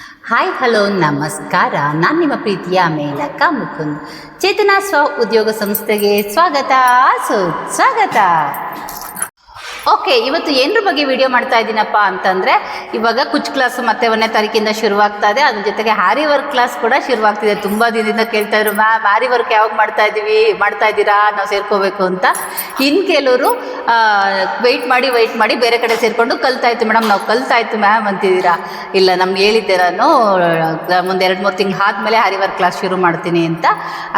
Hi hello ನಮಸ್ಕಾರ. ನಾನು ನಿಮ್ಮ ಪ್ರೀತಿಯ ಮೇಲಕ ಮುಕುಂದ್. ಚೇತನಾ ಸ್ವ ಉದ್ಯೋಗ ಸಂಸ್ಥೆಗೆ ಸ್ವಾಗತ. ಸುಸ್ವಾಗತ ಓಕೆ ಇವತ್ತು ಏನರ ಬಗ್ಗೆ ವಿಡಿಯೋ ಮಾಡ್ತಾ ಇದ್ದೀನಪ್ಪ ಅಂತಂದರೆ, ಇವಾಗ ಕುಚ್ ಕ್ಲಾಸ್ ಮತ್ತೆ ಒಂದನೇ ತಾರೀಕಿಂದ ಶುರುವಾಗ್ತಾ ಇದೆ. ಅದ್ರ ಜೊತೆಗೆ ಹ್ಯಾರಿ ವರ್ಕ್ ಕ್ಲಾಸ್ ಕೂಡ ಶುರುವಾಗ್ತಿದೆ. ತುಂಬ ದಿನದಿಂದ ಕೇಳ್ತಾ ಇದ್ರು, ಮ್ಯಾಮ್ ಹ್ಯಾರಿ ವರ್ಕ್ ಯಾವಾಗ ಮಾಡ್ತಾ ಇದ್ದೀವಿ? ಮಾಡ್ತಾ ಇದ್ದೀರಾ? ನಾವು ಸೇರ್ಕೋಬೇಕು ಅಂತ. ಇನ್ನು ಕೆಲವರು ವೆಯ್ಟ್ ಮಾಡಿ ವೆಯ್ಟ್ ಮಾಡಿ ಬೇರೆ ಕಡೆ ಸೇರಿಕೊಂಡು ಕಲ್ತಾಯ್ತು ಮೇಡಮ್, ನಾವು ಕಲ್ತಾಯ್ತು ಮ್ಯಾಮ್ ಅಂತಿದ್ದೀರಾ? ಇಲ್ಲ, ನಮ್ಗೆ ಹೇಳಿದ್ದೆ ನಾನು ಒಂದು ಎರಡು ಮೂರು ತಿಂಗಳು ಆದಮೇಲೆ ಹ್ಯಾರಿ ವರ್ಕ್ ಕ್ಲಾಸ್ ಶುರು ಮಾಡ್ತೀನಿ ಅಂತ.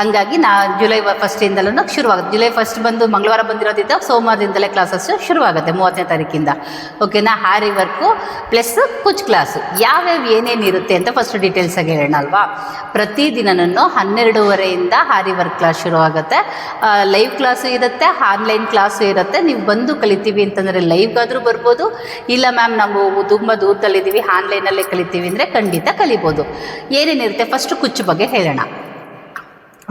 ಹಂಗಾಗಿ ನಾ ಜುಲೈ ಫಸ್ಟಿಂದಲೂ ಶುರುವಾಗುತ್ತೆ ಜುಲೈ ಫಸ್ಟ್ ಬಂದು ಮಂಗಳವಾರ ಬಂದಿರೋದಿದ್ದ ಸೋಮವಾರದಿಂದಲೇ ಕ್ಲಾಸಸ್ ಶುರುವಾಗುತ್ತೆ ಮೂವತ್ತನೇ ತಾರೀಕಿಂದ. ಓಕೆನಾ ಹಾರಿ ವರ್ಕು ಪ್ಲಸ್ ಕುಚ್ ಕ್ಲಾಸು ಯಾವ್ಯಾವ ಏನೇನು ಇರುತ್ತೆ ಅಂತ ಫಸ್ಟ್ ಡೀಟೇಲ್ಸಾಗಿ ಹೇಳೋಣ ಅಲ್ವಾ? ಪ್ರತಿದಿನನೂ ಹನ್ನೆರಡೂವರೆಯಿಂದ ಹಾರಿ ವರ್ಕ್ ಕ್ಲಾಸ್ ಶುರುವಾಗುತ್ತೆ. ಲೈವ್ ಕ್ಲಾಸು ಇರುತ್ತೆ ಆನ್ಲೈನ್ ಕ್ಲಾಸು ಇರುತ್ತೆ. ನೀವು ಬಂದು ಕಲಿತೀವಿ ಅಂತಂದರೆ ಲೈವ್ಗಾದರೂ ಬರ್ಬೋದು, ಇಲ್ಲ ಮ್ಯಾಮ್ ನಾವು ತುಂಬ ದೂರದಲ್ಲಿದ್ದೀವಿ ಆನ್ಲೈನಲ್ಲೇ ಕಲಿತೀವಿ ಅಂದರೆ ಖಂಡಿತ ಕಲಿಬೋದು. ಏನೇನಿರುತ್ತೆ ಫಸ್ಟ್ ಕುಚ್ಚು ಬಗ್ಗೆ ಹೇಳೋಣ.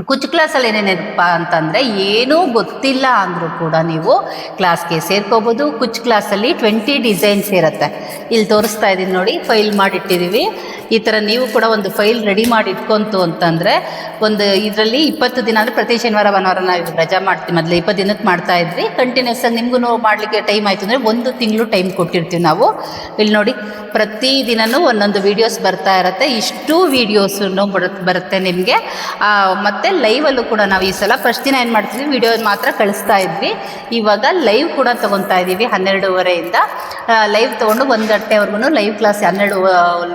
ಕುಚ್ ಕ್ಲಾಸಲ್ಲಿ ಏನೇನಪ್ಪ ಅಂತಂದರೆ ಏನೂ ಗೊತ್ತಿಲ್ಲ ಅಂದರೂ ಕೂಡ ನೀವು ಕ್ಲಾಸ್ಗೆ ಸೇರ್ಕೋಬೋದು. ಕುಚ್ ಕ್ಲಾಸಲ್ಲಿ ಟ್ವೆಂಟಿ ಡಿಸೈನ್ಸ್ ಇರುತ್ತೆ. ಇಲ್ಲಿ ತೋರಿಸ್ತಾ ಇದ್ದೀನಿ ನೋಡಿ ಫೈಲ್ ಮಾಡಿಟ್ಟಿದ್ದೀವಿ ಈ ಥರ ನೀವು ಕೂಡ ಒಂದು ಫೈಲ್ ರೆಡಿ ಮಾಡಿ ಇಟ್ಕೊಂತು ಅಂತಂದರೆ ಒಂದು ಇದರಲ್ಲಿ ಇಪ್ಪತ್ತು ದಿನ ಅಂದರೆ ಪ್ರತಿ ಶನಿವಾರ, ಭಾನುವಾರ ನಾವು ರಜಾ ಮಾಡ್ತೀವಿ. ಮೊದಲು ಇಪ್ಪತ್ತು ದಿನಕ್ಕೆ ಮಾಡ್ತಾ ಇದ್ವಿ. ಕಂಟಿನ್ಯೂಸ್ ಆಗಿ ನಿಮಗೂ ಮಾಡಲಿಕ್ಕೆ ಟೈಮ್ ಆಯಿತು ಅಂದರೆ ಒಂದು ತಿಂಗಳು ಟೈಮ್ ಕೊಟ್ಟಿರ್ತೀವಿ ನಾವು. ಇಲ್ಲಿ ನೋಡಿ, ಪ್ರತಿ ದಿನವೂ ಒಂದೊಂದು ವೀಡಿಯೋಸ್ ಬರ್ತಾ ಇರುತ್ತೆ. ಇಷ್ಟು ವೀಡಿಯೋಸನ್ನು ಬರುತ್ತೆ ನಿಮಗೆ. ಮತ್ತು ಲೈವಲ್ಲೂ ಕೂಡ ನಾವು ಈ ಸಲ ಫಸ್ಟ್ ದಿನ ಏನು ಮಾಡ್ತಿದ್ವಿ ವಿಡಿಯೋ ಮಾತ್ರ ಕಳಿಸ್ತಾ ಇದ್ವಿ. ಇವಾಗ ಲೈವ್ ಕೂಡ ತೊಗೊತಾ ಇದ್ದೀವಿ ಹನ್ನೆರಡೂವರೆಯಿಂದ. ಲೈವ್ ತೊಗೊಂಡು ಒಂದು ಗಂಟೆವರೆಗೂ ಲೈವ್ ಕ್ಲಾಸ್ ಹನ್ನೆರಡು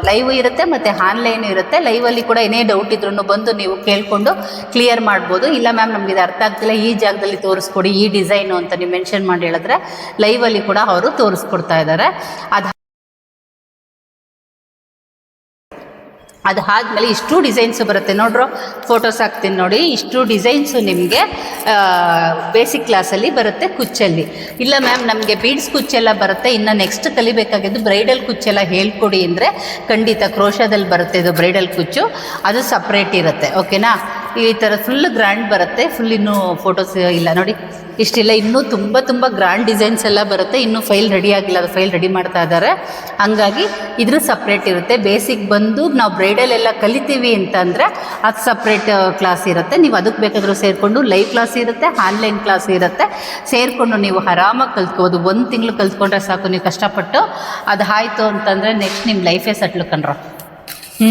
ಲೈವ್ ಇರುತ್ತೆ ಮತ್ತು ಆನ್ಲೈನ್ ಇರುತ್ತೆ. ಲೈವಲ್ಲಿ ಕೂಡ ಏನೇ ಡೌಟ್ ಇದ್ರೂ ಬಂದು ನೀವು ಕೇಳಿಕೊಂಡು ಕ್ಲಿಯರ್ ಮಾಡ್ಬೋದು. ಇಲ್ಲ ಮ್ಯಾಮ್ ನಮಗೆ ಇದು ಅರ್ಥ ಆಗ್ತಿಲ್ಲ. ಈ ಜಾಗದಲ್ಲಿ ತೋರಿಸ್ಕೊಡಿ, ಈ ಡಿಸೈನು ಅಂತ ನೀವು ಮೆನ್ಷನ್ ಮಾಡಿ ಹೇಳಿದ್ರೆ ಲೈವಲ್ಲಿ ಕೂಡ ಅವರು ತೋರಿಸ್ಕೊಡ್ತಾ ಇದ್ದಾರೆ. ಅದು ಅದು ಆದಮೇಲೆ ಇಷ್ಟು ಡಿಸೈನ್ಸು ಬರುತ್ತೆ. ನೋಡ್ರು ಫೋಟೋಸ್ ಹಾಕ್ತೀನಿ ನೋಡಿ. ಇಷ್ಟು ಡಿಸೈನ್ಸು ನಿಮಗೆ ಬೇಸಿಕ್ ಕ್ಲಾಸಲ್ಲಿ ಬರುತ್ತೆ ಕುಚ್ಚಲ್ಲಿ. ಇಲ್ಲ ಮ್ಯಾಮ್ ನಮಗೆ ಬೀಡ್ಸ್ ಕುಚ್ಚೆಲ್ಲ ಬರುತ್ತೆ. ಇನ್ನು ನೆಕ್ಸ್ಟ್ ಕಲಿಬೇಕಾಗಿದ್ದು ಬ್ರೈಡಲ್ ಕುಚ್ಚೆಲ್ಲ ಹೇಳ್ಕೊಡಿ ಅಂದರೆ ಖಂಡಿತ ಕ್ರೋಶದಲ್ಲಿ ಬರುತ್ತೆ ಇದು ಬ್ರೈಡಲ್ ಕುಚ್ಚು. ಅದು ಸಪ್ರೇಟ್ ಇರುತ್ತೆ. ಓಕೆನಾ ಈ ಥರ ಫುಲ್ ಗ್ರ್ಯಾಂಡ್ ಬರುತ್ತೆ. ಫುಲ್ ಇನ್ನೂ ಫೋಟೋಸ್ ಇಲ್ಲ. ನೋಡಿ, ಇಷ್ಟಿಲ್ಲ. ಇನ್ನೂ ತುಂಬ ತುಂಬ ಗ್ರ್ಯಾಂಡ್ ಡಿಸೈನ್ಸ್ ಎಲ್ಲ ಬರುತ್ತೆ. ಇನ್ನೂ ಫೈಲ್ ರೆಡಿ ಆಗಿಲ್ಲ. ಅದು ಫೈಲ್ ರೆಡಿ ಮಾಡ್ತಾ ಇದ್ದಾರೆ. ಹಂಗಾಗಿ ಇದ್ರ ಸಪ್ರೇಟ್ ಇರುತ್ತೆ. ಬೇಸಿಕ್ ಬಂದು ನಾವು ಬ್ರೈಡಲ್ ಎಲ್ಲ ಕಲಿತೀವಿ ಅಂತಂದರೆ ಅದು ಸಪ್ರೇಟ್ ಕ್ಲಾಸ್ ಇರುತ್ತೆ. ನೀವು ಅದಕ್ಕೆ ಬೇಕಾದರೂ ಸೇರಿಕೊಂಡು ಲೈವ್ ಕ್ಲಾಸ್ ಇರುತ್ತೆ ಆನ್ಲೈನ್ ಕ್ಲಾಸ್ ಇರುತ್ತೆ. ಸೇರಿಕೊಂಡು ನೀವು ಆರಾಮಾಗಿ ಕಲ್ತ್ಕೋಬೋದು. ಒಂದು ತಿಂಗಳು ಕಲ್ತ್ಕೊಂಡ್ರೆ ಸಾಕು. ನೀವು ಕಷ್ಟಪಟ್ಟು ಅದು ಆಯಿತು ಅಂತಂದರೆ ನೆಕ್ಸ್ಟ್ ನಿಮ್ಮ ಲೈಫೇ ಸೆಟ್ಲ್ ಕಣ್ರೋ ಹ್ಞೂ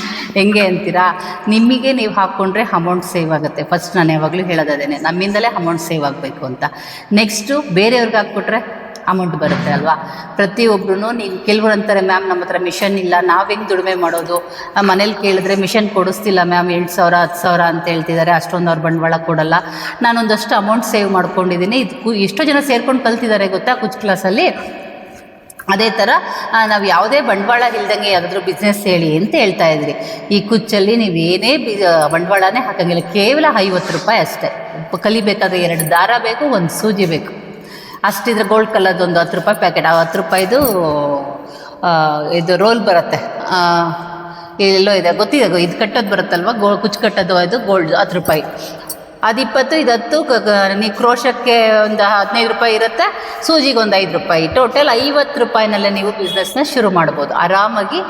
ಹೆಂಗೆ ಅಂತೀರಾ? ನಿಮಗೆ ನೀವು ಹಾಕ್ಕೊಂಡ್ರೆ ಅಮೌಂಟ್ ಸೇವ್ ಆಗುತ್ತೆ. ಫಸ್ಟ್ ನಾನು ಯಾವಾಗಲೂ ಹೇಳೋದೇನೆ ನಮ್ಮಿಂದಲೇ ಅಮೌಂಟ್ ಸೇವ್ ಆಗಬೇಕು ಅಂತ. ನೆಕ್ಸ್ಟು ಬೇರೆಯವ್ರಿಗೆ ಹಾಕ್ಕೊಟ್ರೆ ಅಮೌಂಟ್ ಬರುತ್ತೆ ಅಲ್ವಾ? ಪ್ರತಿಯೊಬ್ಬರೂ ನೀವು ಕೆಲವರು ಅಂತಾರೆ, ಮ್ಯಾಮ್ ನಮ್ಮ ಹತ್ರ ಮಿಷನ್ ಇಲ್ಲ, ನಾವು ಹೆಂಗೆ ದುಡಿಮೆ ಮಾಡೋದು? ಮನೇಲಿ ಕೇಳಿದ್ರೆ ಮಿಷನ್ ಕೊಡಿಸ್ತಿಲ್ಲ ಮ್ಯಾಮ್ ಎಂಟು ಸಾವಿರ, ಹತ್ತು ಸಾವಿರ ಅಂತ ಹೇಳ್ತಿದ್ದಾರೆ, ಅಷ್ಟೊಂದು ಅವ್ರ ಬಂಡವಾಳ ಕೊಡಲ್ಲ. ನಾನೊಂದಷ್ಟು ಅಮೌಂಟ್ ಸೇವ್ ಮಾಡ್ಕೊಂಡಿದ್ದೀನಿ ಇದು ಎಷ್ಟೋ ಜನ ಸೇರ್ಕೊಂಡು ಕಲ್ತಿದ್ದಾರೆ ಗೊತ್ತಾ, ಕುಚ್ ಕ್ಲಾಸಲ್ಲಿ ಅದೇ ಥರ ನಾವು ಯಾವುದೇ ಬಂಡವಾಳ ಇಲ್ದಂಗೆ ಯಾವುದಾದ್ರೂ ಬಿಸ್ನೆಸ್ ಹೇಳಿ ಅಂತ ಹೇಳ್ತಾ ಇದ್ರಿ. ಈ ಕುಚ್ಚಲ್ಲಿ ನೀವು ಏನೇ ಬಿ ಬಂಡವಾಳನೇ ಹಾಕೋಂಗಿಲ್ಲ, ಕೇವಲ ಐವತ್ತು ರೂಪಾಯಿ ಅಷ್ಟೇ. ಕಲಿಬೇಕಾದ ಕಲಿಬೇಕಾದ್ರೆ ಎರಡು ದಾರ ಬೇಕು, ಒಂದು ಸೂಜಿ ಬೇಕು. ಅಷ್ಟಿದ್ರೆ ಗೋಲ್ಡ್ ಕಲರ್ದು ಒಂದು ಹತ್ತು ರೂಪಾಯಿ ಪ್ಯಾಕೆಟ್ ಆ ಹತ್ತು ರೂಪಾಯಿದು ಇದು ರೋಲ್ ಬರುತ್ತೆ. ಎಲ್ಲೋ ಇದೆ, ಗೊತ್ತಿದೆ, ಇದು ಕಟ್ಟೋದು ಬರುತ್ತಲ್ವ, ಗೋ, ಕುಚ್ಚು ಕಟ್ಟೋದು, ಅದು ಗೋಲ್ಡ್ ಹತ್ತು ರೂಪಾಯಿ. ಅದು ಇಪ್ಪತ್ತು ಇದು ಹತ್ತು ಕ್ರೋಶಕ್ಕೆ ಒಂದು ಹದಿನೈದು ರೂಪಾಯಿ ಇರುತ್ತೆ, ಸೂಜಿಗೆ ಒಂದು ಐದು ರೂಪಾಯಿ. ಟೋಟಲ್ ಐವತ್ತು ರೂಪಾಯಿನಲ್ಲೇ ನೀವು ಬಿಸ್ನೆಸ್ನ ಶುರು ಮಾಡ್ಬೋದು. ಆರಾಮಾಗಿ,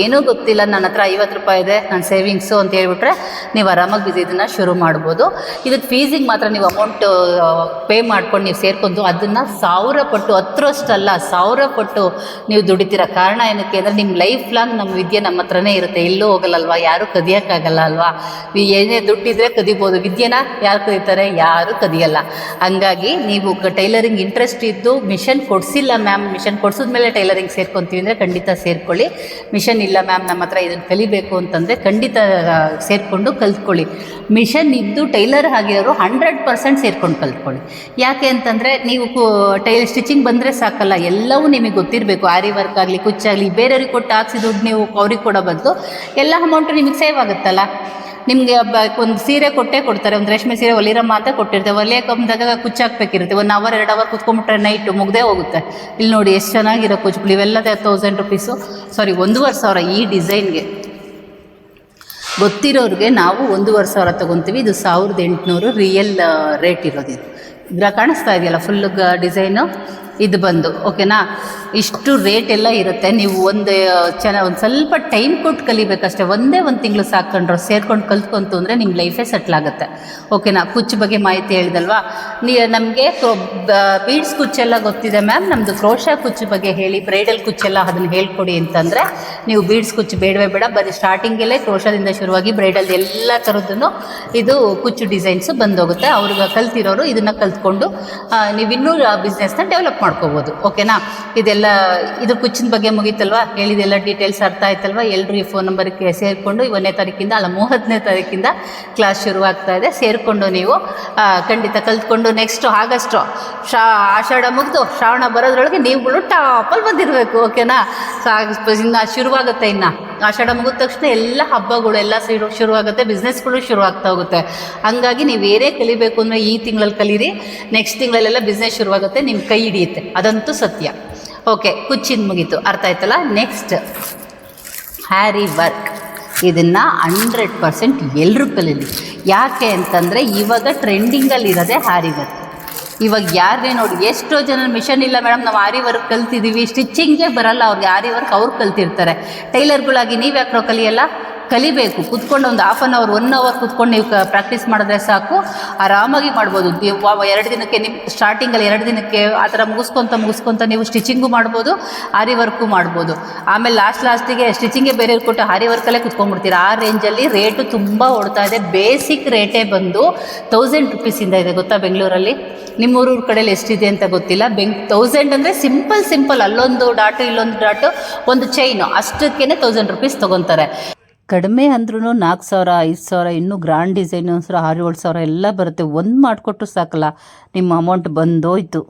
ಏನೂ ಗೊತ್ತಿಲ್ಲ ನನ್ನ ಹತ್ರ ಐವತ್ತು ರೂಪಾಯಿ ಇದೆ, ನನ್ನ ಸೇವಿಂಗ್ಸು ಅಂತ ಹೇಳಿಬಿಟ್ರೆ ನೀವು ಆರಾಮಾಗಿ ಬಿಸಿ ಇದನ್ನು ಶುರು ಮಾಡ್ಬೋದು. ಇದಕ್ಕೆ ಫೀಸಿಗೆ ಮಾತ್ರ ನೀವು ಅಮೌಂಟು ಪೇ ಮಾಡ್ಕೊಂಡು ನೀವು ಸೇರ್ಕೊಂಡು ಅದನ್ನು ಸಾವಿರ ಪಟ್ಟು ಹತ್ತರಷ್ಟಲ್ಲ ಸಾವಿರ ಪಟ್ಟು ನೀವು ದುಡಿತೀರ. ಕಾರಣ ಏನಕ್ಕೆ ಅಂದರೆ ನಿಮ್ಮ ಲೈಫ್ ಲಾಂಗ್ ನಮ್ಮ ವಿದ್ಯೆ ನಮ್ಮ ಹತ್ರನೇ ಇರುತ್ತೆ. ಎಲ್ಲೂ ಹೋಗಲ್ಲಲ್ವಾ ಯಾರೂ ಕದಿಯೋಕ್ಕಾಗಲ್ಲ ಅಲ್ವಾ? ಏನೇ ದುಡ್ಡಿದ್ರೆ ಕದಿಬೋದು. ವಿದ್ಯೆನ ಯಾರು ಕದೀತಾರೆ ಯಾರು ಕದಿಯಲ್ಲ. ಹಂಗಾಗಿ ನೀವು ಟೈಲರಿಂಗ್ ಇಂಟ್ರೆಸ್ಟ್ ಇದ್ದು ಮಿಷನ್ ಕೊಡಿಸಿಲ್ಲ ಮ್ಯಾಮ್, ಮಿಷನ್ ಕೊಡ್ಸಿದ್ಮೇಲೆ ಟೈಲರಿಂಗ್ ಸೇರ್ಕೊತೀವಿ ಅಂದರೆ ಖಂಡಿತ ಸೇರ್ಕೊಳ್ಳಿ. ಮಿಷನ್ ಇಲ್ಲ ಮ್ಯಾಮ್, ನಮ್ಮ ಹತ್ರ ಇದನ್ನು ಕಲಿಬೇಕು ಅಂತಂದರೆ ಖಂಡಿತ ಸೇರಿಕೊಂಡು ಕಲ್ತ್ಕೊಳ್ಳಿ. ಮಿಷನ್ ಇದ್ದು ಟೈಲರ್ ಆಗಿರೋರು ಹಂಡ್ರೆಡ್ ಪರ್ಸೆಂಟ್ ಸೇರ್ಕೊಂಡು ಕಲ್ತ್ಕೊಳ್ಳಿ. ಯಾಕೆ ಅಂತಂದರೆ ನೀವು ಟೈಲ್ ಸ್ಟಿಚಿಂಗ್ ಬಂದರೆ ಸಾಕಲ್ಲ, ಎಲ್ಲವೂ ನಿಮಗೆ ಗೊತ್ತಿರಬೇಕು. ಆರಿ ವರ್ಕ್ ಆಗಲಿ ಕುಚ್ಚಾಗಲಿ ಬೇರೆಯವ್ರಿಗೆ ಕೊಟ್ಟು ಹಾಕ್ಸಿ ದುಡ್ಡು ನೀವು ಅವ್ರಿಗೆ ಕೊಡೋ ಬದಲು ಎಲ್ಲ ಅಮೌಂಟು ನಿಮಗೆ ಸೇವ್ ಆಗುತ್ತಲ್ಲ. ನಿಮಗೆ ಒಂದು ಸೀರೆ ಕೊಟ್ಟೇ ಕೊಡ್ತಾರೆ, ಒಂದು ರೇಷ್ಮೆ ಸೀರೆ ಹೊಲಿರಮ್ಮ ಅಂತ ಕೊಟ್ಟಿರ್ತಾರೆ. ಹೊಲಿಯಕ್ಕಂದಾಗ ಕುಚ್ಚಾಕ್ಬೇಕಿರುತ್ತೆ. ಒನ್ ಅವರ್ ಎರಡು ಅವರ್ ಕುತ್ಕೊಂಡ್ಬಿಟ್ರೆ ನೈಟು ಮುಗ್ದೇ ಹೋಗುತ್ತೆ. ಇಲ್ಲಿ ನೋಡಿ ಎಷ್ಟು ಚೆನ್ನಾಗಿರೋ ಕುಚ್ಚುಗಳು ಇವೆಲ್ಲ ತೌಸಂಡ್ ರುಪೀಸು ಸಾರಿ ಒಂದೂವರೆ ಸಾವಿರ ಈ ಡಿಸೈನ್ಗೆ. ಗೊತ್ತಿರೋರಿಗೆ ನಾವು ಒಂದೂವರೆ ಸಾವಿರ ತೊಗೊತೀವಿ. ಇದು ಸಾವಿರದ ಎಂಟುನೂರು ರಿಯಲ್ ರೇಟ್ ಇರೋದು ಇದು. ಕಾಣಿಸ್ತಾ ಇದೆಯಲ್ಲ ಫುಲ್ ಡಿಸೈನು? ಇದು ಬಂದು ಓಕೆನಾ ಇಷ್ಟು ರೇಟ್ ಎಲ್ಲ ಇರುತ್ತೆ. ನೀವು ಒಂದು ಚೆನ್ನ ಒಂದು ಸ್ವಲ್ಪ ಟೈಮ್ ಕೊಟ್ಟು ಕಲಿಬೇಕಷ್ಟೆ. ಒಂದೇ ಒಂದು ತಿಂಗಳು ಸಾಕೊಂಡ್ರು ಸೇರ್ಕೊಂಡು ಕಲ್ತ್ಕೊಂತು ಅಂದರೆ ನಿಮ್ಮ ಲೈಫೇ ಸೆಟ್ಲ್ ಆಗುತ್ತೆ. ಓಕೆನಾ ಕುಚ್ಚು ಬಗ್ಗೆ ಮಾಹಿತಿ ಹೇಳಿದಲ್ವಾ? ನೀ, ನಮಗೆ ಬೀಡ್ಸ್ ಕುಚ್ಚೆಲ್ಲ ಗೊತ್ತಿದೆ ಮ್ಯಾಮ್ ನಮ್ಮದು ಕ್ರೋಶ ಕುಚ್ಚು ಬಗ್ಗೆ ಹೇಳಿ ಬ್ರೈಡಲ್ ಕುಚ್ಚೆಲ್ಲ ಅದನ್ನು ಹೇಳ್ಕೊಡಿ ಅಂತಂದರೆ, ನೀವು ಬೀಡ್ಸ್ ಕುಚ್ಚು ಬೇಡವೇ ಬೇಡ. ಬರೀ ಸ್ಟಾರ್ಟಿಂಗಲ್ಲೇ ಕ್ರೋಶದಿಂದ ಶುರುವಾಗಿ ಬ್ರೈಡಲ್ ಎಲ್ಲ ಥರದ್ದು ಇದು ಕುಚ್ಚು ಡಿಸೈನ್ಸು ಬಂದೋಗುತ್ತೆ. ಅವ್ರಿಗೆ ಕಲ್ತಿರೋರು ಇದನ್ನು ಕಲ್ತ್ಕೊಂಡು ನೀವು ಇನ್ನೂ ಬಿಸ್ನೆಸ್ನ ಡೆವಲಪ್ ಮಾಡ್ಕೋಬೋದು ಓಕೆನಾ ಇದೆಲ್ಲ, ಇದ್ರ ಕುಚ್ಚಿನ ಬಗ್ಗೆ ಮುಗೀತಲ್ವಾ? ಹೇಳಿದೆಲ್ಲ ಡೀಟೇಲ್ಸ್ ಅರ್ಥ ಆಯ್ತಲ್ವಾ? ಎಲ್ಲರೂ ಈ ಫೋನ್ ನಂಬರ್ಗೆ ಸೇರಿಕೊಂಡು ಒಂದನೇ ತಾರೀಕಿಂದ ಅಲ್ಲ ಮೂವತ್ತನೇ ತಾರೀಕಿಂದ ಕ್ಲಾಸ್ ಶುರುವಾಗ್ತಾ ಇದೆ. ಸೇರಿಕೊಂಡು ನೀವು ಖಂಡಿತ ಕಲ್ತ್ಕೊಂಡು ನೆಕ್ಸ್ಟು ಆಗಸ್ಟು, ಶಾ, ಆಷಾಢ ಮುಗಿದು ಶ್ರಾವಣ ಬರೋದ್ರೊಳಗೆ ನೀವುಗಳು ಟಾಪಲ್ಲಿ ಬಂದಿರಬೇಕು ಓಕೆನಾ ಸೊ, ಇನ್ನು ಶುರುವಾಗುತ್ತೆ ಇನ್ನು. ಆಷಾಢ ಮುಗಿದ ತಕ್ಷಣ ಎಲ್ಲ ಹಬ್ಬಗಳು ಎಲ್ಲ ಶುರು, ಶುರುವಾಗುತ್ತೆ ಬಿಸ್ನೆಸ್ಗಳು ಶುರುವಾಗ್ತಾ ಹೋಗುತ್ತೆ. ಹಂಗಾಗಿ ನೀವು ಏನೇ ಕಲಿಬೇಕು ಅಂದರೆ ಈ ತಿಂಗಳಲ್ಲಿ ಕಲೀರಿ ನೆಕ್ಸ್ಟ್ ತಿಂಗಳಲ್ಲೆಲ್ಲ ಬಿಸ್ನೆಸ್ ಶುರುವಾಗುತ್ತೆ ನಿಮ್ಮ ಕೈ ಹಿಡಿಯುತ್ತೆ. ಅದಂತೂ ಸತ್ಯ. ಓಕೆ ಕುಚ್ಚಿನ ಮುಗೀತು. ಅರ್ಥ ಆಯ್ತಲ್ಲ? ನೆಕ್ಸ್ಟ್ ಹ್ಯಾರಿ ವರ್ಕ್ ಇದನ್ನು ಹಂಡ್ರೆಡ್ ಪರ್ಸೆಂಟ್ ಎಲ್ಲರೂ ಕಲೀಲಿ. ಯಾಕೆ ಅಂತಂದರೆ ಇವಾಗ ಟ್ರೆಂಡಿಂಗಲ್ಲಿ ಇರೋದೇ ಹ್ಯಾರಿ ವರ್ಕ್ ಇವಾಗ ಯಾರೇ ನೋಡಿ, ಎಷ್ಟೋ ಜನ ಮಿಷನ್ ಇಲ್ಲ ಮೇಡಮ್ ನಾವು ಆರಿ ವರ್ಕ್ ಕಲ್ತಿದ್ದೀವಿ ಸ್ಟಿಚ್ಚಿಂಗೇ ಬರಲ್ಲ ಅವ್ರಿಗೆ. ಆರಿ ವರ್ಕ್ ಅವ್ರು ಕಲ್ತಿರ್ತಾರೆ. ಟೈಲರ್ಗಳಾಗಿ ನೀವು ಯಾಕ್ರೋ ಕಲಿಯಲ್ಲ? ಕಲಿಬೇಕು. ಕುತ್ಕೊಂಡು ಒಂದು half an hour one hour ಕುತ್ಕೊಂಡು ನೀವು ಪ್ರಾಕ್ಟೀಸ್ ಮಾಡಿದ್ರೆ ಸಾಕು. ಆರಾಮಾಗಿ ಮಾಡ್ಬೋದು. ಎರಡು ದಿನಕ್ಕೆ ನಿಮ್ಮ ಸ್ಟಾರ್ಟಿಂಗಲ್ಲಿ ಎರಡು ದಿನಕ್ಕೆ ಆ ಥರ ಮುಗಿಸ್ಕೊತ, ಮುಗಿಸ್ಕೊಂತ ನೀವು ಸ್ಟಿಚಿಂಗು ಮಾಡ್ಬೋದು ಆರಿ ವರ್ಕು ಮಾಡ್ಬೋದು. ಆಮೇಲೆ ಲಾಸ್ಟ್ ಲಾಸ್ಟಿಗೆ ಸ್ಟಿಚಿಂಗೇ ಬೇರೆ ಕೊಟ್ಟು ಹಾರಿ ವರ್ಕಲ್ಲೇ ಕುತ್ಕೊಂಡ್ಬಿಡ್ತೀರ. ಆ ರೇಂಜಲ್ಲಿ ರೇಟು ತುಂಬ ಓಡ್ತಾ ಇದೆ. ಬೇಸಿಕ್ ರೇಟೇ ಬಂದು ತೌಸಂಡ್ ರುಪೀಸಿಂದ ಇದೆ ಗೊತ್ತಾ ಬೆಂಗಳೂರಲ್ಲಿ? ನಿಮ್ಮ ನಿಮ್ಮೂರೂರ ಕಡೆಯಲ್ಲಿ ಎಷ್ಟಿದೆ ಅಂತ ಗೊತ್ತಿಲ್ಲ. ಬೆಂಗ್ ತೌಸಂಡ್ ಅಂದರೆ ಸಿಂಪಲ್ ಸಿಂಪಲ್ ಅಲ್ಲೊಂದು ಡಾಟು ಇಲ್ಲೊಂದು ಡಾಟು ಒಂದು ಚೈನು ಅಷ್ಟಕ್ಕೇ ತೌಸಂಡ್ ರುಪೀಸ್ ತೊಗೊತಾರೆ. ಕಡಿಮೆ ಅಂದ್ರೂ ನಾಲ್ಕು ಸಾವಿರ, ಐದು ಸಾವಿರ, ಇನ್ನೂ ಗ್ರ್ಯಾಂಡ್ ಡಿಸೈನು ಸಾವಿರ ಆರು, ಏಳು ಸಾವಿರ ಎಲ್ಲ ಬರುತ್ತೆ. ಒಂದು ಮಾಡಿಕೊಟ್ರು ಸಾಕಲ್ಲ, ನಿಮ್ಮ ಅಮೌಂಟ್ ಬಂದೋಯ್ತು.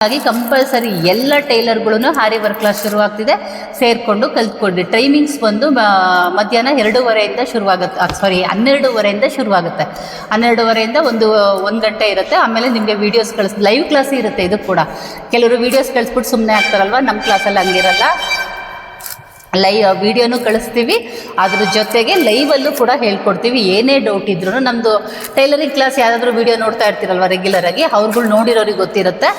ಹಾಗಾಗಿ ಕಂಪಲ್ಸರಿ ಎಲ್ಲ ಟೈಲರ್ಗಳು ಹಾರಿ ವರ್ಕ್ ಕ್ಲಾಸ್ ಶುರುವಾಗ್ತಿದೆ. ಸೇರಿಕೊಂಡು ಕಲ್ತ್ಕೊಂಡು ಟೈಮಿಂಗ್ಸ್ ಬಂದು ಮಧ್ಯಾಹ್ನ ಎರಡೂವರೆಯಿಂದ ಶುರುವಾಗುತ್ತೆ ಸಾರಿ ಹನ್ನೆರಡೂವರೆಯಿಂದ ಶುರುವಾಗುತ್ತೆ. ಹನ್ನೆರಡೂವರೆಯಿಂದ ಒಂದು ಒಂದು ಗಂಟೆ ಇರುತ್ತೆ. ಆಮೇಲೆ ನಿಮಗೆ ವೀಡಿಯೋಸ್ ಕಳಿಸ್ ಲೈವ್ ಕ್ಲಾಸ್ ಇರುತ್ತೆ ಇದು ಕೂಡ. ಕೆಲವರು ವೀಡಿಯೋಸ್ ಕಳಿಸ್ಬಿಟ್ಟು ಸುಮ್ಮನೆ ಆಗ್ತಾರಲ್ವ? ನಮ್ಮ ಕ್ಲಾಸಲ್ಲಿ ಹಂಗಿರಲ್ಲ. ಲೈ ವಿಡಿಯೋನು ಕಳಿಸ್ತೀವಿ. ಅದ್ರ ಜೊತೆಗೆ ಲೈವಲ್ಲೂ ಕೂಡ ಹೇಳ್ಕೊಡ್ತೀವಿ. ಏನೇ ಡೌಟ್ ಇದ್ರೂ ನಮ್ಮದು ಟೈಲರಿಂಗ್ ಕ್ಲಾಸ್ ಯಾವುದಾದ್ರು ವಿಡಿಯೋ ನೋಡ್ತಾ ಇರ್ತೀರಲ್ವ ರೆಗ್ಯುಲರಾಗಿ ಅವ್ರುಗಳು ನೋಡಿರೋರಿಗೆ ಗೊತ್ತಿರುತ್ತೆ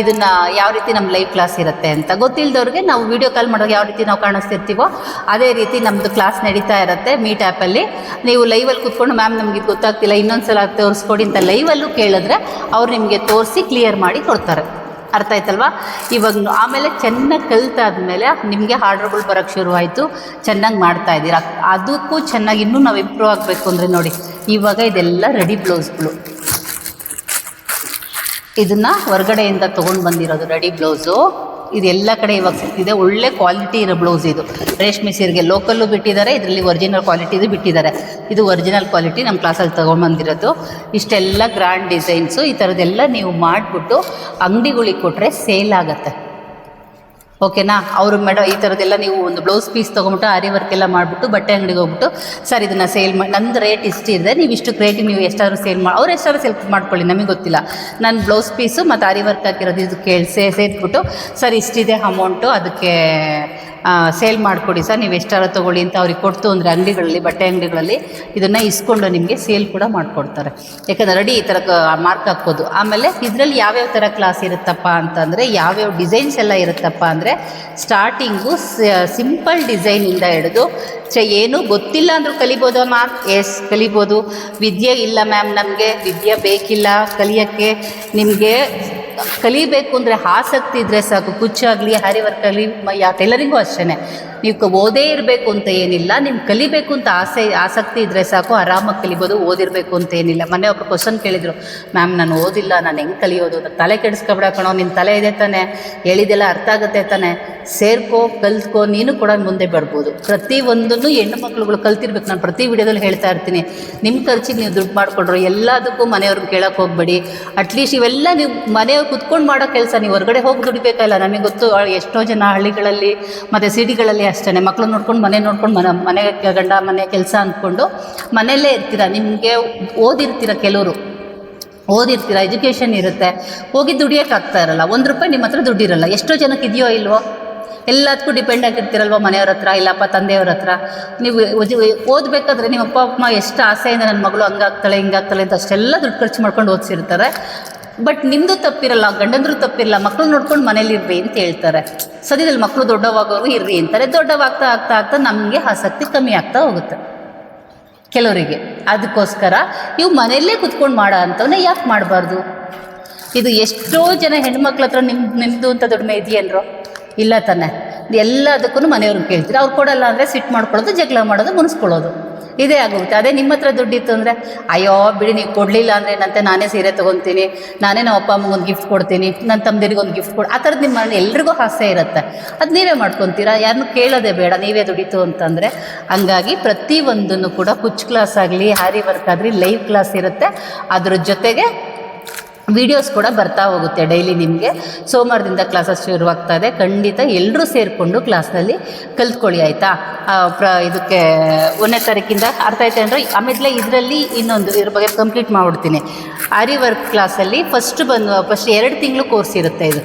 ಇದನ್ನು ಯಾವ ರೀತಿ ನಮ್ಮ ಲೈವ್ ಕ್ಲಾಸ್ ಇರುತ್ತೆ ಅಂತ. ಗೊತ್ತಿಲ್ಲದವ್ರಿಗೆ ನಾವು ವಿಡಿಯೋ ಕಾಲ್ ಮಾಡೋದು ಯಾವ ರೀತಿ ನಾವು ಕಾಣಿಸ್ತಿರ್ತೀವೋ, ಅದೇ ರೀತಿ ನಮ್ಮದು ಕ್ಲಾಸ್ ನಡೀತಾ ಇರುತ್ತೆ ಮೀಟ್ ಆ್ಯಪಲ್ಲಿ ನೀವು ಲೈವಲ್ಲಿ ಕೂತ್ಕೊಂಡು ಮ್ಯಾಮ್ ನಮಗೆ ಗೊತ್ತಾಗ್ತಿಲ್ಲ ಇನ್ನೊಂದು ಸಲ ತೋರಿಸ್ಕೊಡಿ ಅಂತ ಲೈವಲ್ಲೂ ಕೇಳಿದ್ರೆ ಅವ್ರು ನಿಮಗೆ ತೋರಿಸಿ ಕ್ಲಿಯರ್ ಮಾಡಿ ಕೊಡ್ತಾರೆ. ಅರ್ಥ ಆಯ್ತಲ್ವಾ? ಇವಾಗ ಆಮೇಲೆ ಚೆನ್ನಾಗಿ ಕಲ್ತಾದ್ಮೇಲೆ ನಿಮಗೆ ಆರ್ಡ್ರ್ಗಳು ಬರೋಕ್ಕೆ ಶುರುವಾಯಿತು, ಚೆನ್ನಾಗಿ ಮಾಡ್ತಾ ಇದ್ದೀರಾ. ಅದಕ್ಕೂ ಚೆನ್ನಾಗಿ ಇನ್ನೂ ನಾವು ಇಂಪ್ರೂವ್ ಆಗಬೇಕು ಅಂದರೆ ನೋಡಿ, ಇವಾಗ ಇದೆಲ್ಲ ರೆಡಿ ಬ್ಲೌಸ್ಗಳು ಇದನ್ನು ಹೊರಗಡೆಯಿಂದ ತೊಗೊಂಡು ಬಂದಿರೋದು ರೆಡಿ ಬ್ಲೌಸು ಇದೆಲ್ಲ ಕಡೆ ಇವಾಗ ಸಿಗ್ತಿದೆ ಒಳ್ಳೆ ಕ್ವಾಲಿಟಿ ಇರೋ ಬ್ಲೌಸ್ ಇದು. ರೇಷ್ಮೆ ಸೀರೆಗೆ ಲೋಕಲ್ಲು ಬಿಟ್ಟಿದ್ದಾರೆ, ಇದರಲ್ಲಿ ಒರಿಜಿನಲ್ ಕ್ವಾಲಿಟಿದು ಬಿಟ್ಟಿದ್ದಾರೆ. ಇದು ಒರಿಜಿನಲ್ ಕ್ವಾಲಿಟಿ ನಮ್ಮ ಕ್ಲಾಸಲ್ಲಿ ತೊಗೊಂಡ್ಬಂದಿರೋದು ಇಷ್ಟೆಲ್ಲ ಗ್ರ್ಯಾಂಡ್ ಡಿಸೈನ್ಸು ಈ ಥರದ್ದೆಲ್ಲ ನೀವು ಮಾಡಿಬಿಟ್ಟು ಅಂಗಡಿಗಳಿಗೆ ಕೊಟ್ಟರೆ ಸೇಲ್ ಆಗುತ್ತೆ. ಓಕೆನಾ? ಅವರು ಮೇಡಮ್ ಈ ಥರದ್ದೆಲ್ಲ ನೀವು ಒಂದು ಬ್ಲೌಸ್ ಪೀಸ್ ತೊಗೊಂಬಿಟ್ಟು ಆರಿ ವರ್ಕ್ ಎಲ್ಲ ಮಾಡಿಬಿಟ್ಟು, ಬಟ್ಟೆ ಅಂಗಡಿಗೆ ಹೋಗ್ಬಿಟ್ಟು, ಸರ್, ಇದನ್ನು ಸೇಲ್ ಮಾಡಿ ನಂದು ರೇಟ್ ಇಷ್ಟಿದೆ ನೀವು ಇಷ್ಟು ರೇಟಿಗೆ ನೀವು ಎಷ್ಟಾದ್ರು ಸೇಲ್ ಮಾಡಿ ಅವ್ರು ಎಷ್ಟಾದ್ರು ಸೇಲ್ ಮಾಡ್ಕೊಳ್ಳಿ, ನಮಗೆ ಗೊತ್ತಿಲ್ಲ. ನಾನು ಬ್ಲೌಸ್ ಪೀಸು ಮತ್ತು ಆರಿ ವರ್ಕ್ ಹಾಕಿರೋದು, ಇದು ಕೇಳಿ ಸೇರಿಸ್ಬಿಟ್ಟು ಸರ್, ಇಷ್ಟಿದೆ ಅಮೌಂಟು ಅದಕ್ಕೆ ಸೇಲ್ ಮಾಡಿಕೊಡಿ ಸರ್, ನೀವು ಎಷ್ಟಾರ ತೊಗೊಳ್ಳಿ ಅಂತ ಅವ್ರಿಗೆ ಕೊಡ್ತು ಅಂದರೆ ಅಂಗಡಿಗಳಲ್ಲಿ, ಬಟ್ಟೆ ಅಂಗಡಿಗಳಲ್ಲಿ ಇದನ್ನು ಇಸ್ಕೊಂಡು ನಿಮಗೆ ಸೇಲ್ ಕೂಡ ಮಾಡಿಕೊಡ್ತಾರೆ. ಯಾಕಂದರೆ ರೆಡಿ ಈ ಥರ ಮಾರ್ಕ್ ಹಾಕ್ಬೋದು. ಆಮೇಲೆ ಇದರಲ್ಲಿ ಯಾವ್ಯಾವ ಥರ ಕ್ಲಾಸ್ ಇರುತ್ತಪ್ಪ ಅಂತಂದರೆ, ಯಾವ್ಯಾವ ಡಿಸೈನ್ಸ್ ಎಲ್ಲ ಇರುತ್ತಪ್ಪ ಅಂದರೆ ಸ್ಟಾರ್ಟಿಂಗು ಸಿಂಪಲ್ ಡಿಸೈನಿಂದ ಹಿಡಿದು ಚ, ಏನು ಗೊತ್ತಿಲ್ಲ ಅಂದರೂ ಕಲಿಬೋದು ಮ್ಯಾಮ್ ಎಸ್ ಕಲಿಬೋದು. ವಿದ್ಯೆ ಇಲ್ಲ ಮ್ಯಾಮ್ ನಮಗೆ. ವಿದ್ಯೆ ಬೇಕಿಲ್ಲ ಕಲಿಯೋಕ್ಕೆ. ನಿಮಗೆ ಕಲಿಬೇಕು ಅಂದರೆ ಆಸಕ್ತಿ ಇದ್ದರೆ ಸಾಕು. ಕುಚ್ಚಾಗಲಿ ಹರಿವರ್ಕಲಿ ಯಾ ಟೈಲರಿಂಗು ಅಷ್ಟೇ ನೀವು ಓದೇ ಇರಬೇಕು ಅಂತ ಏನಿಲ್ಲ ನಿಮ್ಗೆ ಕಲಿಬೇಕು ಅಂತ ಆಸೆ, ಆಸಕ್ತಿ ಇದ್ದರೆ ಸಾಕು, ಆರಾಮಾಗಿ ಕಲಿಬೋದು, ಓದಿರಬೇಕು ಅಂತ ಏನಿಲ್ಲ. ಮೊನ್ನೆ ಒಬ್ಬರು ಕ್ವಶನ್ ಕೇಳಿದರು, ಮ್ಯಾಮ್, ನಾನು ಓದಿಲ್ಲ, ನಾನು ಹೆಂಗೆ ಕಲಿಯೋದು? ಅಂತ ತಲೆ ಕೆಡಿಸ್ಕೊಬೇಡ ಕಣೋ ನಿನ್ನ ತಲೆ ಇದೆ ತಾನೆ, ಹೇಳಿದೆಲ್ಲ ಅರ್ಥ ಆಗುತ್ತೆ ತಾನೆ. ಸೇರ್ಕೋ, ಕಲ್ತ್ಕೋ, ನೀನು ಕೂಡ ಮುಂದೆ ಬರ್ಬೋದು. ಪ್ರತಿಯೊಂದನ್ನು ಹೆಣ್ಣು ಮಕ್ಳುಗಳು ಕಲ್ತಿರ್ಬೇಕು. ನಾನು ಪ್ರತಿ ವಿಡಿಯೋದಲ್ಲಿ ಹೇಳ್ತಾ ಇರ್ತೀನಿ ನಿಮ್ಮ ಖರ್ಚಿಗೆ ನೀವು ದುಡ್ಡು ಮಾಡಿಕೊಡ್ರು, ಎಲ್ಲದಕ್ಕೂ ಮನೆಯವ್ರಿಗೆ ಕೇಳೋಕೆ ಹೋಗಬೇಡಿ. ಅಟ್ಲೀಸ್ಟ್ ಇವೆಲ್ಲ ನೀವು ಮನೆಯವ್ರು ಕುತ್ಕೊಂಡು ಮಾಡೋ ಕೆಲಸ, ನೀವು ಹೊರಗಡೆ ಹೋಗಿ ದುಡಿಬೇಕಲ್ಲ ನಮಗೆ ಗೊತ್ತು, ಎಷ್ಟೋ ಜನ ಹಳ್ಳಿಗಳಲ್ಲಿ, ಮತ್ತು ಸಿಟಿಗಳಲ್ಲಿ ಅಷ್ಟೇ ಮಕ್ಕಳು ನೋಡ್ಕೊಂಡು, ಮನೆ ನೋಡ್ಕೊಂಡು, ಮನೆ ಮನೆ ಗಂಡ, ಮನೆ ಕೆಲಸ ಅಂದ್ಕೊಂಡು ಮನೆಯಲ್ಲೇ ಇರ್ತೀರ? ನಿಮಗೆ ಓದಿರ್ತೀರ ಕೆಲವರು? ಓದಿರ್ತೀರ? ಎಜುಕೇಷನ್ ಇರುತ್ತೆ. ಹೋಗಿ ದುಡಿಯೋಕ್ಕಾಗ್ತಾ ಇರಲ್ಲ. ಒಂದು ರೂಪಾಯಿ ನಿಮ್ಮ ಹತ್ರ ದುಡ್ಡಿರಲ್ಲ. ಎಷ್ಟೋ ಜನಕ್ಕೆ ಇದೆಯೋ ಇಲ್ವೋ? ಎಲ್ಲದಕ್ಕೂ ಡಿಪೆಂಡ್ ಆಗಿರ್ತೀರಲ್ವ ಮನೆಯವ್ರ ಹತ್ರ ಇಲ್ಲಪ್ಪ ತಂದೆಯವ್ರ ಹತ್ರ? ನೀವು ಓದಿ- ಓದಬೇಕಾದ್ರೆ ನಿಮ್ಮ ಅಪ್ಪ, ಅಮ್ಮ ಎಷ್ಟು ಆಸೆಯಿಂದ ನನ್ನ ಮಗಳು ಹಂಗಾಗ್ತಾಳೆ, ಹಿಂಗಾಗ್ತಾಳೆ ಅಂತ ಅಷ್ಟೆಲ್ಲ ದುಡ್ಡು ಖರ್ಚು ಮಾಡ್ಕೊಂಡು ಓದಿಸಿರ್ತಾರೆ. ಬಟ್ ನಿಮ್ಮದು ತಪ್ಪಿರಲ್ಲ, ಗಂಡಂದ್ರು ತಪ್ಪಿರಲ್ಲ ಮಕ್ಕಳು ನೋಡ್ಕೊಂಡು ಮನೇಲಿ ಇರ್ರಿ ಅಂತ ಹೇಳ್ತಾರೆ. ಸದ್ಯದಲ್ಲಿ ಮಕ್ಕಳು ದೊಡ್ಡವಾಗೋರು ಇರ್ರಿ ಅಂತಾರೆ. ದೊಡ್ಡವಾಗ್ತಾ ಆಗ್ತಾ ಆಗ್ತಾ ನಮಗೆ ಆಸಕ್ತಿ ಕಮ್ಮಿ ಆಗ್ತಾ ಹೋಗುತ್ತೆ. ಕೆಲವರಿಗೆ. ಅದಕ್ಕೋಸ್ಕರ ಇವು ಮನೆಯಲ್ಲೇ ಕುತ್ಕೊಂಡು ಮಾಡೋ ಅಂಥವನ್ನೇ ಯಾಕೆ ಮಾಡಬಾರ್ದು? ಇದು ಎಷ್ಟೋ ಜನ ಹೆಣ್ಮಕ್ಳ ಹತ್ರ ನಿಮ್ ನಿಮ್ಮದು ಅಂತ ದುಡಿಮೆ ಇದೆಯೇನ್ರೋ ಇಲ್ಲ ತಾನೆ. ಎಲ್ಲದಕ್ಕೂ ಮನೆಯವ್ರನ್ನ ಕೇಳ್ತೀರಿ. ಅವ್ರು ಕೊಡಲ್ಲ ಅಂದರೆ ಸಿಟ್ಟು ಮಾಡ್ಕೊಳ್ಳೋದು, ಜಗಳ ಮಾಡೋದು, ಮುನಿಸ್ಕೊಳ್ಳೋದು. ಇದೇ ಆಗುತ್ತೆ ಅದೇ ನಿಮ್ಮ ಹತ್ರ ದುಡ್ಡಿತ್ತು ಅಂದರೆ, ಅಯ್ಯೋ, ಬಿಡಿ ನೀವು ಕೊಡಲಿಲ್ಲ ಅಂದರೆ ನಂತೆ ನಾನೇ ಸೀರೆ ತೊಗೊತೀನಿ. ನಾನೇ ನಮ್ಮ ಅಪ್ಪ ಅಮ್ಮಗೊಂದು ಗಿಫ್ಟ್ ಕೊಡ್ತೀನಿ. ನನ್ನ ತಮ್ಮದಿರಿಗೆ ಒಂದು ಗಿಫ್ಟ್ ಕೊಡು, ಆ ಥರದ್ದು ನಿಮ್ಮ ಎಲ್ರಿಗೂ ಹಾಸ್ಯ ಇರುತ್ತೆ. ಅದು ನೀವೇ ಮಾಡ್ಕೊತೀರಾ? ಯಾರನ್ನೂ ಕೇಳೋದೇ ಬೇಡ, ನೀವೇ ದುಡಿತು ಅಂತಂದರೆ. ಹಂಗಾಗಿ ಪ್ರತಿಯೊಂದನ್ನು ಕೂಡ ಕುಚ್ ಕ್ಲಾಸ್ ಆಗಲಿ ಹ್ಯಾರಿ ವರ್ಕ್ ಆಗಲಿ ಲೈವ್ ಕ್ಲಾಸ್ ಇರುತ್ತೆ. ಅದ್ರ ಜೊತೆಗೆ ವಿಡಿಯೋಸ್ ಕೂಡ ಬರ್ತಾ ಹೋಗುತ್ತೆ ಡೈಲಿ ನಿಮಗೆ. ಸೋಮವಾರದಿಂದ ಕ್ಲಾಸಸ್ ಶುರುವಾಗ್ತಾ ಇದೆ. ಖಂಡಿತ ಎಲ್ಲರೂ ಸೇರಿಕೊಂಡು ಕ್ಲಾಸ್ನಲ್ಲಿ ಕಲ್ತ್ಕೊಳ್ಳಿ ಆಯಿತಾ? ಪ್ರ, ಇದಕ್ಕೆ ಒಂದನೇ ತಾರೀಕಿಂದ ಅರ್ಥ ಆಯ್ತು ಅಂದರೆ ಆಮೇಲೆ ಇದರಲ್ಲಿ ಇನ್ನೊಂದು, ಇದ್ರ ಬಗ್ಗೆ ಕಂಪ್ಲೀಟ್ ಮಾಡಿಬಿಡ್ತೀನಿ. ಆರಿ ವರ್ಕ್ ಕ್ಲಾಸಲ್ಲಿ ಫಸ್ಟ್ ಬಂದು ಫಸ್ಟ್ ಎರಡು ತಿಂಗಳು ಕೋರ್ಸ್ ಇರುತ್ತೆ ಇದು.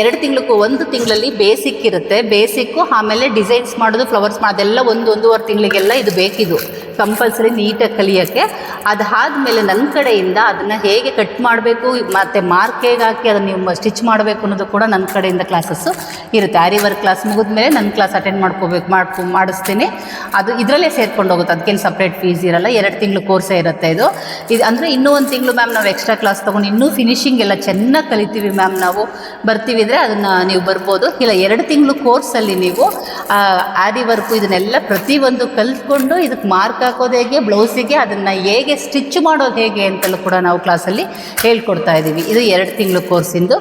ಎರಡು ತಿಂಗಳು ಒಂದು ತಿಂಗಳಲ್ಲಿ ಬೇಸಿಕ್ ಇರುತ್ತೆ. ಬೇಸಿಕ್ಕು ಆಮೇಲೆ ಡಿಸೈನ್ಸ್ ಮಾಡೋದು ಫ್ಲವರ್ಸ್ ಮಾಡೋದೆಲ್ಲ ಒಂದು ಒಂದೂವರೆ ತಿಂಗಳಿಗೆಲ್ಲ ಇದು ಬೇಕಿದು. ಕಂಪಲ್ಸರಿ ನೀಟಾಗಿ ಕಲಿಯೋಕ್ಕೆ. ಅದಾದಮೇಲೆ ನನ್ನ ಕಡೆಯಿಂದ ಅದನ್ನು ಹೇಗೆ ಕಟ್ ಮಾಡಬೇಕು, ಮತ್ತು ಮಾರ್ಕ್ ಹೇಗೆ ಹಾಕಿ ಅದನ್ನು ನೀವು ಸ್ಟಿಚ್ ಮಾಡಬೇಕು ಅನ್ನೋದು ಕೂಡ ನನ್ನ ಕಡೆಯಿಂದ ಕ್ಲಾಸಸ್ಸು ಇರುತ್ತೆ. ಆರಿ ವರ್ಕ್ ಕ್ಲಾಸ್ ಮುಗಿದ್ಮೇಲೆ ನನ್ನ ಕ್ಲಾಸ್ ಅಟೆಂಡ್ ಮಾಡ್ಕೋಬೇಕು, ಮಾಡ್ಕೊ, ಮಾಡಿಸ್ತೀನಿ. ಅದು ಇದರಲ್ಲೇ ಸೇರ್ಕೊಂಡು ಹೋಗುತ್ತೆ. ಅದಕ್ಕೇನು ಸಪ್ರೇಟ್ ಫೀಸ್ ಇರಲ್ಲ. ಎರಡು ತಿಂಗಳು ಕೋರ್ಸೇ ಇರುತ್ತೆ ಇದು. ಇದು ಅಂದರೆ ಇನ್ನೂ ಒಂದು ತಿಂಗಳು ಮ್ಯಾಮ್ ನಾವು ಎಕ್ಸ್ಟ್ರಾ ಕ್ಲಾಸ್ ತೊಗೊಂಡು ಇನ್ನೂ ಫಿನಿಷಿಂಗ್ ಎಲ್ಲ ಚೆನ್ನಾಗಿ ಕಲಿತೀವಿ ಮ್ಯಾಮ್ ನಾವು. ಬರ್ತೀವಿ ಅಂದರೆ ಅದನ್ನು ನೀವು ಬರ್ಬೋದು. ಇಲ್ಲ, ಎರಡು ತಿಂಗಳು ಕೋರ್ಸಲ್ಲಿ ನೀವು ಆರಿ ವರ್ಕು ಇದನ್ನೆಲ್ಲ ಪ್ರತಿಯೊಂದು ಕಲ್ತ್ಕೊಂಡು ಇದಕ್ಕೆ ಮಾರ್ಕ್ ಹಾಕೋದು ಹೇಗೆ ಬ್ಲೌಸಿಗೆ ಅದನ್ನು ಹೇಗೆ ಸ್ಟಿಚ್ ಮಾಡೋದು ಹೇಗೆ ಅಂತಲೂ ಕೂಡ ನಾವು ಕ್ಲಾಸಲ್ಲಿ ಹೇಳ್ಕೊಡ್ತಾ ಇದ್ದೀವಿ ಇದು ಎರಡು ತಿಂಗಳು ಕೋರ್ಸಿಂದು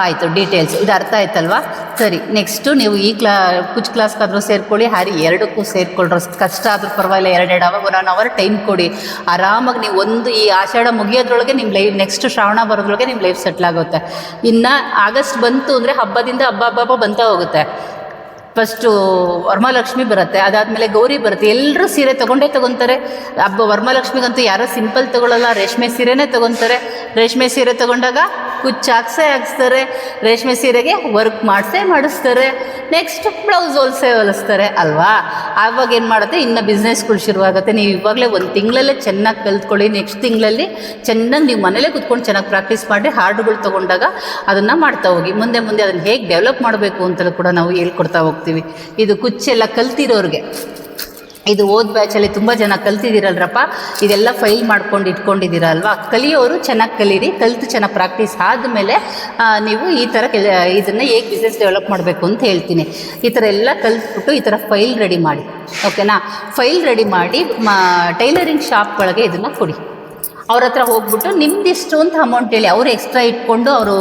ಆಯಿತು ಡೀಟೇಲ್ಸ್ ಇದು ಅರ್ಥ ಆಯ್ತಲ್ವಾ? ಸರಿ ನೆಕ್ಸ್ಟು ನೀವು ಈ ಕ್ಲಾ ಕುಚ್ ಕ್ಲಾಸ್ಗಾದರೂ ಸೇರ್ಕೊಳ್ಳಿ, ಹಾರಿ ಎರಡಕ್ಕೂ ಸೇರ್ಕೊಳ್ರೋ. ಕಷ್ಟ ಆದರೂ ಪರವಾಗಿಲ್ಲ, ಎರಡೆರಡು ಅವರ್ ಒನ್ ಅವರ್ ಟೈಮ್ ಕೊಡಿ. ಆರಾಮಾಗಿ ನೀವು ಒಂದು ಈ ಆಷಾಢ ಮುಗಿಯೋದ್ರೊಳಗೆ ನಿಮ್ಮ ಲೈಫ್ ನೆಕ್ಸ್ಟ್ ಶ್ರಾವಣ ಬರೋದ್ರೊಳಗೆ ನಿಮ್ಮ ಲೈಫ್ ಸೆಟ್ಲ್ ಆಗುತ್ತೆ. ಇನ್ನು ಆಗಸ್ಟ್ ಬಂತು ಅಂದರೆ ಹಬ್ಬದಿಂದ ಹಬ್ಬ ಹಬ್ಬ ಹಬ್ಬ ಬಂತಾ ಹೋಗುತ್ತೆ. ಫಸ್ಟು ವರಮಹಾಲಕ್ಷ್ಮಿ ಬರುತ್ತೆ. ಅದಾದಮೇಲೆ ಗೌರಿ ಬರುತ್ತೆ. ಎಲ್ಲರೂ ಸೀರೆ ತೊಗೊಂಡೇ ತೊಗೊತಾರೆ. ಹಬ್ಬ ವರಮಹಾಲಕ್ಷ್ಮಿಗಂತೂ ಯಾರೋ ಸಿಂಪಲ್ ತೊಗೊಳ್ಳಲ್ಲ ರೇಷ್ಮೆ ಸೀರೆನೇ ತೊಗೊತಾರೆ. ರೇಷ್ಮೆ ಸೀರೆ ತೊಗೊಂಡಾಗ ಕುಚ್ಚು ಹಾಕ್ಸೇ ಹಾಕ್ಸ್ತಾರೆ, ರೇಷ್ಮೆ ಸೀರೆಗೆ ವರ್ಕ್ ಮಾಡಿಸೇ ಮಾಡಿಸ್ತಾರೆ. ನೆಕ್ಸ್ಟ್ ಬ್ಲೌಸ್ ಹೊಲ್ಸೇ ಹೊಲಿಸ್ತಾರೆ ಅಲ್ವಾ? ಆವಾಗ ಏನು ಮಾಡುತ್ತೆ? ಇನ್ನು ಬಿಸ್ನೆಸ್ಗಳು ಶುರುವಾಗುತ್ತೆ. ನೀವು ಇವಾಗಲೇ ಒಂದು ತಿಂಗಳಲ್ಲೇ ಚೆನ್ನಾಗಿ ಕಲ್ತ್ಕೊಳ್ಳಿ. ನೆಕ್ಸ್ಟ್ ತಿಂಗಳಲ್ಲಿ ಚೆನ್ನಾಗಿ ನೀವು ಮನೇಲೇ ಕುತ್ಕೊಂಡು ಚೆನ್ನಾಗಿ ಪ್ರಾಕ್ಟೀಸ್ ಮಾಡಿ ಹಾರ್ಡ್ಗಳು ತೊಗೊಂಡಾಗ ಅದನ್ನು ಮಾಡ್ತಾ ಹೋಗಿ. ಮುಂದೆ ಮುಂದೆ ಅದನ್ನು ಹೇಗೆ ಡೆವಲಪ್ ಮಾಡಬೇಕು ಅಂತಲೂ ಕೂಡ ನಾವು ಹೇಳ್ಕೊಡ್ತಾ ಹೋಗ್ತೀವಿ. ಇದು ಕುಚ್ಚೆಲ್ಲ ಕಲ್ತಿರೋರಿಗೆ. ಇದು ಓದ್ ಬ್ಯಾಚಲ್ಲಿ ತುಂಬ ಜನ ಕಲ್ತಿದ್ದೀರಲ್ರಪ್ಪ? ಇದೆಲ್ಲ ಫೈಲ್ ಮಾಡ್ಕೊಂಡು ಇಟ್ಕೊಂಡಿದ್ದೀರಲ್ವಾ? ಕಲಿಯೋರು ಚೆನ್ನಾಗಿ ಕಲೀರಿ, ಕಲಿತು ಚೆನ್ನಾಗಿ ಪ್ರಾಕ್ಟೀಸ್ ಆದಮೇಲೆ ನೀವು ಈ ಥರ ಕೆಲ, ಇದನ್ನು ಹೇಗೆ ಬಿಸ್ನೆಸ್ ಡೆವಲಪ್ ಮಾಡಬೇಕು ಅಂತ ಹೇಳ್ತೀನಿ. ಈ ಥರ ಎಲ್ಲ ಕಲ್ತ್ಬಿಟ್ಟು ಈ ಥರ ಫೈಲ್ ರೆಡಿ ಮಾಡಿ ಓಕೆನಾ ಫೈಲ್ ರೆಡಿ ಮಾಡಿ, ಮಾ ಟೈಲರಿಂಗ್ ಶಾಪ್ಗಳಿಗೆ ಇದನ್ನು ಕೊಡಿ. ಅವ್ರ ಹತ್ರ ಹೋಗ್ಬಿಟ್ಟು ನಿಮ್ದಿಷ್ಟು ಅಂತ ಅಮೌಂಟ್ ಹೇಳಿ, ಅವರು ಎಕ್ಸ್ಟ್ರಾ ಇಟ್ಕೊಂಡು ಅವರು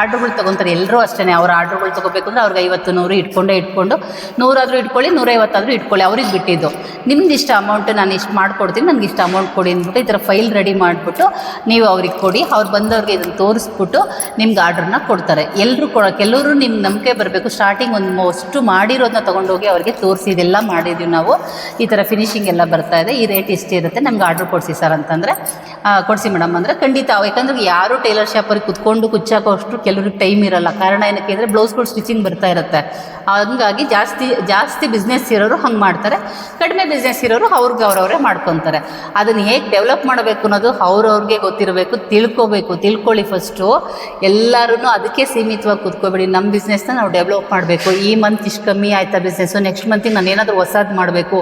ಆರ್ಡ್ರುಗಳು ತೊಗೊತಾರೆ. ಎಲ್ಲರೂ ಅಷ್ಟೇ ಅವ್ರ ಆರ್ಡ್ರುಗಳು ತೊಗೋಬೇಕು ಅಂದರೆ ಅವ್ರಿಗೆ ಐವತ್ತು, ನೂರು ಇಟ್ಕೊಂಡೇ ಇಟ್ಕೊಂಡು, ನೂರಾದರೂ ಇಟ್ಕೊಳ್ಳಿ, ನೂರೈವತ್ತಾದರೂ ಇಟ್ಕೊಳ್ಳಿ, ಅವ್ರಿಗೆ ಬಿಟ್ಟಿದ್ದು. ನಿಮ್ದು ಇಷ್ಟು ಅಮೌಂಟ್ ನಾನು ಇಷ್ಟು ಮಾಡ್ಕೊಡ್ತೀನಿ, ನನಗೆ ಇಷ್ಟು ಅಮೌಂಟ್ ಕೊಡಿ ಅಂದ್ಬಿಟ್ಟು ಈ ಥರ ಫೈಲ್ ರೆಡಿ ಮಾಡಿಬಿಟ್ಟು ನೀವು ಅವ್ರಿಗೆ ಕೊಡಿ. ಅವ್ರು ಬಂದವ್ರಿಗೆ ಇದನ್ನು ತೋರಿಸ್ಬಿಟ್ಟು ನಿಮ್ಗೆ ಆರ್ಡ್ರನ್ನ ಕೊಡ್ತಾರೆ. ಎಲ್ಲರೂ ಕೊಡ, ಕೆಲವರು ನಿಮ್ಮ ನಂಬಿಕೆ ಬರಬೇಕು. ಸ್ಟಾರ್ಟಿಂಗ್ ಒಂದು ಅಷ್ಟು ಮಾಡಿರೋದನ್ನ ತೊಗೊಂಡೋಗಿ ಅವ್ರಿಗೆ ತೋರಿಸಿ, ಇದೆಲ್ಲ ಮಾಡಿದ್ದೀವಿ ನಾವು. ಈ ಥರ ಫಿನಿಶಿಂಗ್ ಎಲ್ಲ ಬರ್ತಾ ಇದೆ. ಈ ರೇಟ್ ಇಷ್ಟಿರುತ್ತೆ ನಮ್ಗೆ ಆರ್ಡ್ರ್ ಕೊಡಿಸಿ ಸರ್ ಅಂತಂದರೆ ಕೊಡಿಸಿ ಮೇಡಮ್. ಅಂದರೆ ಖಂಡಿತ, ಯಾಕಂದ್ರೆ ಯಾರು ಟೈಲರ್ ಶಾಪಲ್ಲಿ ಕುತ್ಕೊಂಡು ಕುಚ್ಚಾಕೋ ಅಷ್ಟು ಕೆಲವ್ರಿಗೆ ಟೈಮ್ ಇರಲ್ಲ. ಕಾರಣ ಏನಕ್ಕೆ ಅಂದರೆ ಬ್ಲೌಸ್ಗಳು ಸ್ಟಿಚಿಂಗ್ ಬರ್ತಾ ಇರುತ್ತೆ. ಹಂಗಾಗಿ ಜಾಸ್ತಿ ಜಾಸ್ತಿ ಬಿಸ್ನೆಸ್ ಇರೋರು ಹಂಗೆ ಮಾಡ್ತಾರೆ. ಕಡಿಮೆ ಬಿಸ್ನೆಸ್ ಇರೋರು ಅವ್ರಿಗೆ ಅವ್ರವರೇ ಮಾಡ್ಕೊತಾರೆ. ಅದನ್ನು ಹೇಗೆ ಡೆವಲಪ್ ಮಾಡಬೇಕು ಅನ್ನೋದು ಅವ್ರವ್ರಿಗೆ ಗೊತ್ತಿರಬೇಕು, ತಿಳ್ಕೊಬೇಕು. ತಿಳ್ಕೊಳ್ಳಿ ಫಸ್ಟು ಎಲ್ಲರೂ ಅದಕ್ಕೆ ಸೀಮಿತವಾಗಿ ಕೂತ್ಕೋಬೇಡಿ. ನಮ್ಮ ಬಿಸ್ನೆಸ್ನ ನಾವು ಡೆವಲಪ್ ಮಾಡಬೇಕು. ಈ ಮಂತ್ ಇಷ್ಟು ಕಮ್ಮಿ ಆಯ್ತಾ ಬಿಸ್ನೆಸ್ಸು ನೆಕ್ಸ್ಟ್ ಮಂತಿಗೆ ನಾನು ಏನಾದರೂ ಹೊಸದು ಮಾಡಬೇಕು.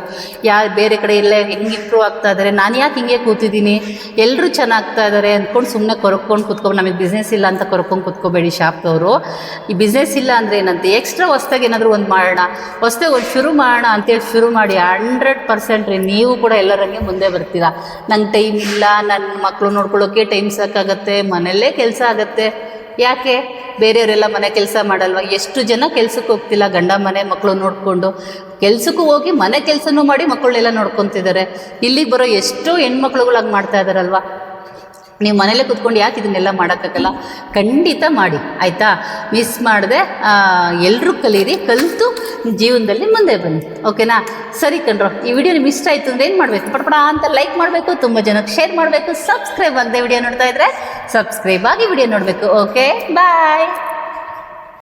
ಯಾರು ಬೇರೆ ಕಡೆ ಎಲ್ಲ ಹೆಂಗೆ ಇಂಪ್ರೂವ್ ಆಗ್ತಾ ಇದ್ದಾರೆ ನಾನು ಯಾಕೆ ಹಿಂಗೆ ಕೂತಿದ್ದೀನಿ? ಎಲ್ಲರೂ ಚೆನ್ನಾಗ್ತಾ ಇದ್ದಾರೆ ಅಂದ್ಕೊಂಡು ಸುಮ್ಮನೆ ಕೊರಕೊಂಡು ಕೂತ್ಕೊಂಡು ನಮಗೆ ಬಿಸ್ನೆಸ್ ಇಲ್ಲ ಅಂತ ಕೊರಕೊಂಡು ಕೂತ್ಕೋಬೇಡಿ ಶಾಪ್ದವರು. ಈ ಬಿಸ್ನೆಸ್ ಇಲ್ಲ ಅಂದರೆ ಏನಂತ? ಎಕ್ಸ್ಟ್ರಾ ಹೊಸ್ದಾಗಿ ಏನಾದರೂ ಒಂದು ಮಾಡೋಣ. ಹೊಸ್ದಾಗಿ ಒಂದು ಶುರು ಮಾಡೋಣ ಅಂತೇಳಿ ಶುರು ಮಾಡಿ ಹಂಡ್ರೆಡ್ ಪರ್ಸೆಂಟ್ ರೀ ನೀವು ಕೂಡ ಎಲ್ಲರಂಗೆ ಮುಂದೆ ಬರ್ತೀರಾ. ನಂಗೆ ಟೈಮ್ ಇಲ್ಲ ನನ್ನ ಮಕ್ಕಳು ನೋಡ್ಕೊಳ್ಳೋಕೆ ಟೈಮ್ ಸಾಕಾಗತ್ತೆ, ಮನೆಯಲ್ಲೇ ಕೆಲಸ ಆಗುತ್ತೆ. ಯಾಕೆ? ಬೇರೆಯವರೆಲ್ಲ ಮನೆ ಕೆಲಸ ಮಾಡಲ್ವಾ? ಎಷ್ಟು ಜನ ಕೆಲ್ಸಕ್ಕೆ ಹೋಗ್ತಿಲ್ಲ? ಗಂಡ ಮನೆ ಮಕ್ಕಳು ನೋಡಿಕೊಂಡು. ಕೆಲಸಕ್ಕೂ ಹೋಗಿ ಮನೆ ಕೆಲಸನೂ ಮಾಡಿ ಮಕ್ಕಳನ್ನೆಲ್ಲ ನೋಡ್ಕೊತಿದ್ದಾರೆ. ಇಲ್ಲಿಗೆ ಬರೋ ಎಷ್ಟೋ ಹೆಣ್ಮಕ್ಳುಗಳು ಹಂಗೆ ಮಾಡ್ತಾ ಇದ್ದಾರಲ್ವಾ ನೀವು ಮನೇಲೆ ಕುತ್ಕೊಂಡು ಯಾಕೆ ಇದನ್ನೆಲ್ಲ ಮಾಡೋಕ್ಕಾಗಲ್ಲ? ಖಂಡಿತ ಮಾಡಿ, ಆಯಿತಾ? ಮಿಸ್ ಮಾಡದೆ ಎಲ್ಲರೂ ಕಲೀರಿ, ಕಲಿತು ಜೀವನದಲ್ಲಿ ಮುಂದೆ ಬನ್ನಿ, ಓಕೆನಾ? ಸರಿ ಕಣ್ರೋ, ಈ ವಿಡಿಯೋ ನಿಮ್ಗೆ ಇಷ್ಟ ಆಯಿತು ಅಂದರೆ ಏನು ಮಾಡಬೇಕು? ಪಡಪಡ ಅಂತ ಲೈಕ್ ಮಾಡಬೇಕು, ತುಂಬ ಜನಕ್ಕೆ ಶೇರ್ ಮಾಡಬೇಕು ಸಬ್ಸ್ಕ್ರೈಬ್ ಆಗದೆ ವಿಡಿಯೋ ನೋಡ್ತಾ ಇದ್ರೆ ಸಬ್ಸ್ಕ್ರೈಬ್ ಆಗಿ ವಿಡಿಯೋ ನೋಡಬೇಕು, ಓಕೆ? ಬಾಯ್